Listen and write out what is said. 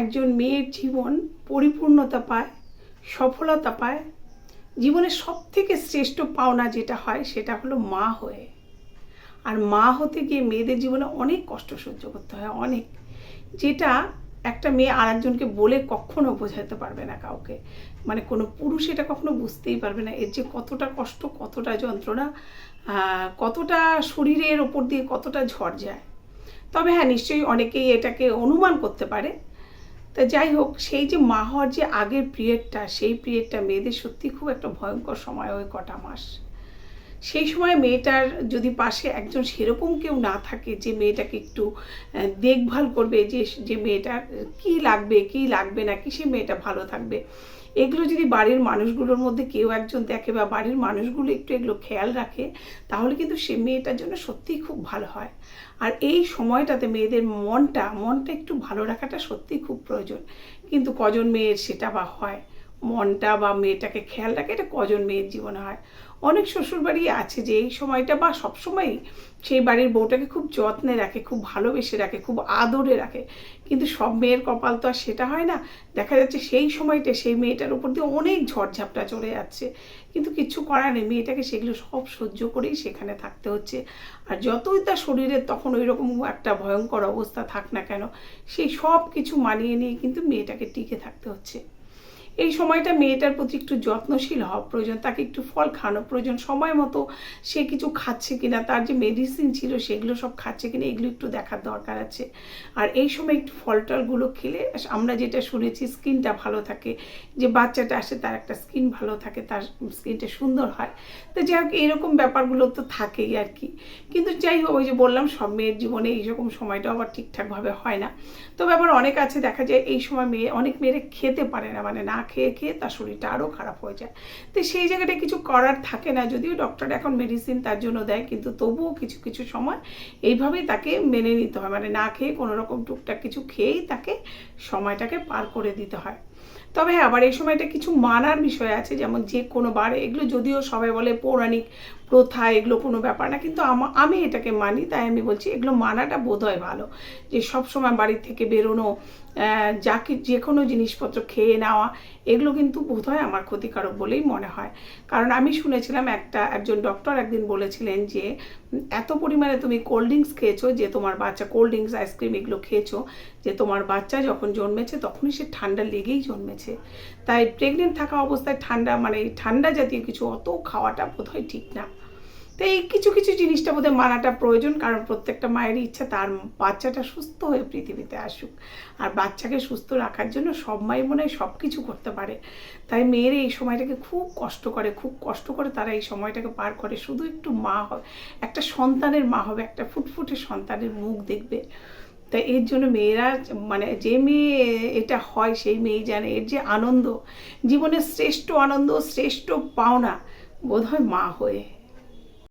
একজন মেয়ের জীবন পরিপূর্ণতা পায়, সফলতা পায়। জীবনের সব থেকে শ্রেষ্ঠ পাওনা যেটা হয় সেটা হলো মা হয়ে। আর মা হতে গিয়ে মেয়েদের জীবনে অনেক কষ্ট সহ্য করতে হয়, অনেক। যেটা একটা মেয়ে আর একজনকে বলে কখনো বোঝাতে পারবে না কাউকে। মানে কোনো পুরুষ এটা কখনো বুঝতেই পারবে না, এর যে কতটা কষ্ট, কতটা যন্ত্রণা কতটা শরীরের ওপর দিয়ে কতটা ঝড় যায়। তবে হ্যাঁ নিশ্চয়ই অনেকেই এটাকে অনুমান করতে পারে তা যাই হোক, সেই যে মা হওয়ার যে আগের পিরিয়ডটা সেই পিরিয়ডটা মেয়েদের সত্যি খুব একটা ভয়ঙ্কর সময় ওই কটা মাস। সেই সময় মেয়েটার যদি পাশে একজন সেরকম কেউ না থাকে যে মেয়েটাকে একটু দেখভাল করবে যে যে মেয়েটার কি লাগবে কি লাগবে না কি সে মেয়েটা ভালো থাকবে। এগুলো যদি বাড়ির মানুষগুলোর মধ্যে কেউ একজন দেখে বা বাড়ির মানুষগুলো একটু এগুলো খেয়াল রাখে, তাহলে কিন্তু সে মেয়েটার জন্য সত্যিই খুব ভালো হয়। আর এই সময়টাতে মেয়েদের মনটা মনটা একটু ভালো রাখাটা সত্যিই খুব প্রয়োজন। কিন্তু কজন মেয়ের সেটা বা হয়? মনটা বা মেয়েটাকে খেয়াল রাখে, এটা কজন মেয়ের জীবনে হয়। অনেক শ্বশুরবাড়ি আছে যে এই সময়টা বা সবসময়ই সেই বাড়ির বউটাকে খুব যত্নে রাখে, খুব ভালোবেসে রাখে, খুব আদরে রাখে। কিন্তু সব মেয়ের কপাল তো আর সেটা হয় না। দেখা যাচ্ছে সেই সময়টা সেই মেয়েটার উপর দিয়ে অনেক ঝড়ঝাপটা চলে যাচ্ছে। কিন্তু কিছু করার নেই, মেয়েটাকে সেগুলো সব সহ্য করেই সেখানে থাকতে হচ্ছে। আর যতই তার শরীরে তখন ওই রকম একটা ভয়ঙ্কর অবস্থা থাক না কেন, সেই সব কিছু মানিয়ে নিয়ে কিন্তু মেয়েটাকে টিকে থাকতে হচ্ছে। এই সময়টা মেয়েটার প্রতি একটু যত্নশীল হওয়া প্রয়োজন, তাকে একটু ফল খাওয়ানো প্রয়োজন। সময় মতো সে কিছু খাচ্ছে কিনা, তার যে মেডিসিন ছিল সেগুলো সব খাচ্ছে কিনা, এগুলো একটু দেখার দরকার আছে। আর এই সময় একটু ফল টলগুলো খেলে, আমরা যেটা শুনেছি স্কিনটা ভালো থাকে, যে বাচ্চাটা আসে তার একটা স্কিন ভালো থাকে, তার স্কিনটা সুন্দর হয়। তো যাই হোক, এরকম ব্যাপারগুলো তো থাকেই আর কি। কিন্তু যাই হোক, ওই যে বললাম, সব মেয়ের জীবনে এইরকম সময়টা আবার ঠিকঠাকভাবে হয় না। তবে আবার অনেক আছে, দেখা যায় এই সময় মেয়ে, অনেক মেয়েরা খেতে পারে না মানে না খেয়ে খেয়ে তার শরীরটা আরও খারাপ হয়ে যায়। তো সেই জায়গাটা কিছু করার থাকে না, যদিও ডক্টর এখন মেডিসিন তার জন্য দেয়, কিন্তু তবুও কিছু কিছু সময় এইভাবেই তাকে মেনে নিতে হয়। মানে না খেয়ে কোনোরকম টুকটাক কিছু খেয়েই তাকে সময়টাকে পার করে দিতে হয়। তবে হ্যাঁ আবার এই সময়টা কিছু মানার বিষয় আছে যেমন যে কোনো বার এগুলো যদিও সবাই বলে পৌরাণিক প্রথা এগুলো কোনো ব্যাপার না কিন্তু আমা- এটাকে মানি তাই আমি বলছি এগুলো মানাটা বোধ হয় ভালো যে সব সময় বাড়ি থেকে বেরোনো আহ, যা কি যে কোনো জিনিসপত্র খেয়ে নেওয়া এগুলো কিন্তু বোধ হয় আমার ক্ষতিকারক বলেই মনে হয়। কারণ আমি শুনেছিলাম একটা একজন ডক্টর একদিন বলেছিলেন যে এত পরিমাণে তুমি কোল্ড ড্রিঙ্কস খেয়েছো যে তোমার বাচ্চা কোল্ড ড্রিঙ্কস আইসক্রিম এগুলো খেয়েছো যে তোমার বাচ্চা যখন জন্মেছে তখনই সে ঠান্ডা লেগেই জন্মেছে। তাই প্রেগনেন্ট থাকা অবস্থায় ঠান্ডা মানে ঠান্ডা জাতীয় কিছু অত খাওয়াটা বোধহয় ঠিক না। তো এই কিছু কিছু জিনিসটা বোধহয় মানাটা প্রয়োজন, কারণ প্রত্যেকটা মায়েরই ইচ্ছা তার বাচ্চাটা সুস্থ হয়ে পৃথিবীতে আসুক। আর বাচ্চাকে সুস্থ রাখার জন্য সব মায়ের মনে হয় সব কিছু করতে পারে। তাই মেয়েরা এই সময়টাকে খুব কষ্ট করে, খুব কষ্ট করে তারা এই সময়টাকে পার করে। শুধু একটু মা হবে, একটা সন্তানের মা হবে, একটা ফুটফুটে সন্তানের মুখ দেখবে। তাই এর জন্য মেয়েরা মানে যে মেয়ে এটা হয় সেই মেয়ে জানে এর যে আনন্দ, জীবনের শ্রেষ্ঠ আনন্দ, শ্রেষ্ঠ পাওনা বোধ হয় মা হয়ে